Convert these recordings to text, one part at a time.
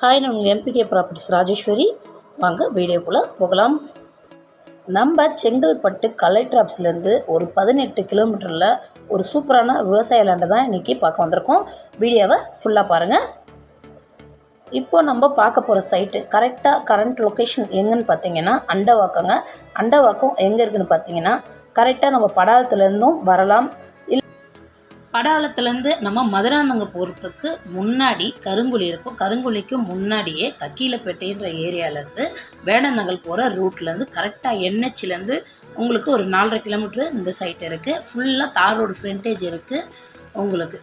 Hi நான் உங்கள் MBK properties Rajeswari. வாங்க வீடியோக்குள்ளே போகலாம். நம்ம செங்கல்பட்டு கலெக்டர் ஆஃபீஸ்லேருந்து ஒரு பதினெட்டு கிலோமீட்டரில் ஒரு சூப்பரான விவசாய லேண்டை தான் இன்றைக்கி பார்க்க வந்திருக்கோம். வீடியோவை ஃபுல்லாக பாருங்கள் இப்போ நம்ம பார்க்க போகிற சைட்டு கரெக்டாக கரண்ட் லொக்கேஷன் எங்கேன்னு பார்த்தீங்கன்னா அண்டவாக்கங்க. அண்டவாக்கம் எங்கே இருக்குதுன்னு பார்த்தீங்கன்னா கரெக்டாக நம்ம படாளத்துலேருந்தும் வரலாம். படாலத்துலேருந்து நம்ம மதுராந்தங்க போகிறதுக்கு முன்னாடி கருங்குழி இருக்கும். கருங்குழிக்கு முன்னாடியே கக்கீலப்பேட்டைன்ற ஏரியாவிலேருந்து வேடநகல் போகிற ரூட்லேருந்து கரெக்டாக என்ஹெச்லேருந்து உங்களுக்கு ஒரு நாலரை கிலோமீட்ரு இந்த சைட் இருக்குது ஃபுல்லாக தார் ரோடு ஃப்ரண்டேஜ் இருக்குது உங்களுக்கு.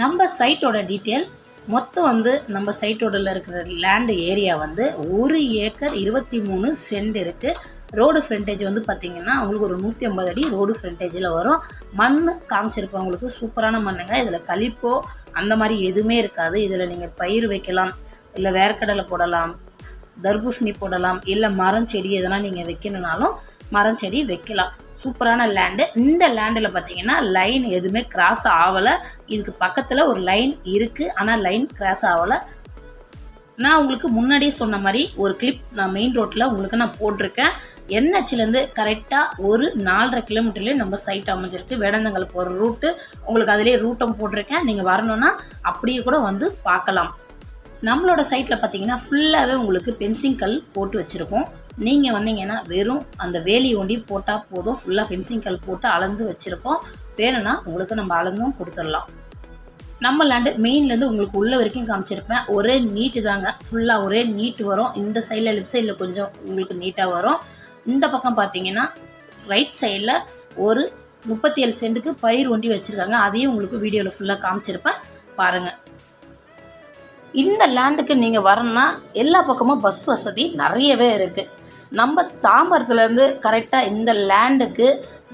நம்ம சைட்டோட டீட்டெயில் மொத்தம் வந்து நம்ம சைட்டோடல இருக்கிற லேண்டு ஏரியா வந்து ஒரு ஏக்கர் இருபத்தி மூணு சென்ட் இருக்குது ரோடு ஃப்ரண்டேஜ் வந்து பார்த்திங்கன்னா உங்களுக்கு ஒரு நூற்றி ஐம்பது அடி ரோடு ஃப்ரண்டேஜில் வரும். மண் காமிச்சிருப்பவங்களுக்கு சூப்பரான மண்ணுங்க. இதில் கழிப்போ அந்த மாதிரி எதுவுமே இருக்காது. இதில் நீங்கள் பயிர் வைக்கலாம் இல்லை வேர்க்கடலை போடலாம் தர்பூசணி போடலாம் இல்லை மரம் செடி எதனால் நீங்கள் வைக்கணுனாலும் மரம் செடி வைக்கலாம். சூப்பரான லேண்டு இந்த லேண்டில் பார்த்தீங்கன்னா லைன் எதுவுமே கிராஸ் ஆகலை. இதுக்கு பக்கத்தில் ஒரு லைன் இருக்குது ஆனால் லைன் கிராஸ் ஆகலை. நான் உங்களுக்கு முன்னாடியே சொன்ன மாதிரி ஒரு கிளிப் நான் மெயின் ரோட்டில் உங்களுக்கு நான் போட்டிருக்கேன். என்ஹெச்லேருந்து கரெக்டாக ஒரு நாலரை கிலோமீட்டர்லேயே நம்ம சைட் அமைஞ்சிருக்கு. வேடந்தங்கல் போகிற ரூட்டு உங்களுக்கு அதிலே ரூட்டும் போட்டிருக்கேன். நீங்கள் வரணும்னா அப்படியே கூட வந்து பார்க்கலாம். நம்மளோட சைட்டில் பார்த்தீங்கன்னா ஃபுல்லாகவே உங்களுக்கு பென்சிங் கல் போட்டு வச்சுருக்கோம். நீங்கள் வந்தீங்கன்னா வெறும் அந்த வேலி ஒண்டி போட்டால் போதும். ஃபுல்லாக ஃபென்சிங் கல் போட்டு அளந்து வச்சுருக்கோம். வேணும்னா உங்களுக்கு நம்ம அளந்தும் கொடுத்துடலாம். நம்ம லேண்டு மெயின்லேருந்து உங்களுக்கு உள்ள வரைக்கும் காமிச்சிருப்பேன். ஒரே நீட்டு தாங்க. ஃபுல்லாக ஒரே நீட்டு வரும். இந்த சைடில் லெஃப்ட் சைடில் கொஞ்சம் உங்களுக்கு நீட்டாக வரும். இந்த பக்கம் பார்த்தீங்கன்னா ரைட் சைடில் ஒரு முப்பத்தி ஏழு சென்ட்டுக்கு பயிர் ஒண்டி வச்சுருக்காங்க. அதையும் உங்களுக்கு வீடியோவில் ஃபுல்லாக காமிச்சிருப்பேன். பாருங்கள் இந்த லேண்டுக்கு நீங்கள் வரணும்னா எல்லா பக்கமும் பஸ் வசதி நிறையவே இருக்குது நம்ம தாம்பரத்துலேருந்து கரெக்டாக இந்த லேண்டுக்கு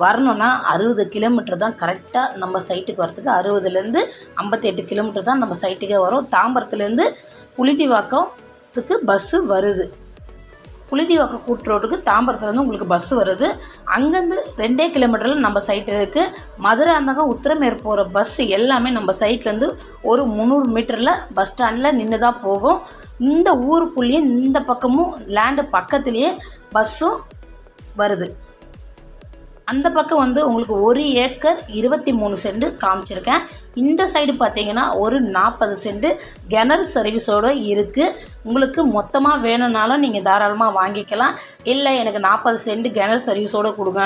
வரணும்னா அறுபது கிலோமீட்டர் தான் கரெக்டாக நம்ம சைட்டுக்கு வரத்துக்கு அறுபதுலேருந்து ஐம்பத்தி எட்டு கிலோமீட்டர் தான் நம்ம சைட்டுக்கே வரும். தாம்பரத்துலேருந்து புலிதிவாக்கத்துக்கு பஸ்ஸு வருது. புளிதிவாக்கம் கூட்டு ரோட்டுக்கு தாம்பரத்துலேருந்து உங்களுக்கு பஸ்ஸு வருது. அங்கேருந்து ரெண்டே கிலோமீட்டரில் நம்ம சைட் இருக்குது மதுரை அந்தகம் உத்திரமேர் போகிற பஸ்ஸு எல்லாமே நம்ம சைட்லேருந்து ஒரு முந்நூறு மீட்டரில் பஸ் ஸ்டாண்டில் நின்று தான் போகும். இந்த ஊருக்குள்ளேயே இந்த பக்கமும் லேண்டு பக்கத்துலேயே பஸ்ஸும் வருது. அந்த பக்கம் வந்து உங்களுக்கு ஒரு ஏக்கர் இருபத்தி மூணு சென்ட் காமிச்சிருக்கேன். இந்த சைடு பார்த்தீங்கன்னா ஒரு நாற்பது சென்ட் கிணறு சர்வீஸோடு இருக்குது உங்களுக்கு மொத்தமாக வேணும்னாலும் நீங்கள் தாராளமாக வாங்கிக்கலாம். இல்லை எனக்கு நாற்பது சென்ட் கிணறு சர்வீஸோடு கொடுங்க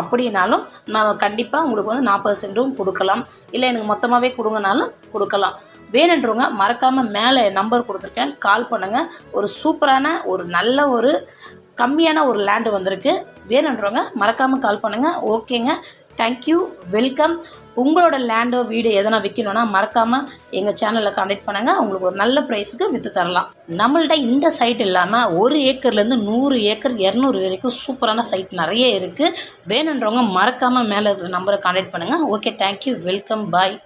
அப்படின்னாலும் நான் கண்டிப்பாக உங்களுக்கு வந்து நாற்பது சென்ட்டும் கொடுக்கலாம். இல்லை எனக்கு மொத்தமாகவே கொடுங்கனாலும் கொடுக்கலாம். வேணுன்றவங்க மறக்காமல் மேலே நம்பர் கொடுத்துருக்கேன். கால் பண்ணுங்கள் ஒரு சூப்பரான ஒரு நல்ல ஒரு கம்மியான ஒரு லேண்டு வந்திருக்கு. வேணுன்றவங்க மறக்காமல் கால் பண்ணுங்கள் ஓகேங்க. தேங்க்யூ வெல்கம் உங்களோட லேண்டோ வீடு எதனா விற்கணுன்னா மறக்காமல் எங்கள் சேனலில் கான்டெக்ட் பண்ணுங்கள் உங்களுக்கு ஒரு நல்ல ப்ரைஸுக்கு விற்று தரலாம். நம்மள்ட்ட இந்த சைட் இல்லாமல் ஒரு ஏக்கர்லேருந்து நூறு ஏக்கர் இரநூறு வரைக்கும் சூப்பரான சைட் நிறைய இருக்குது வேணுன்றவங்க மறக்காமல் மேலே இருக்கிற நம்பரை கான்டெக்ட் பண்ணுங்கள் ஓகே தேங்க்யூ வெல்கம் பாய்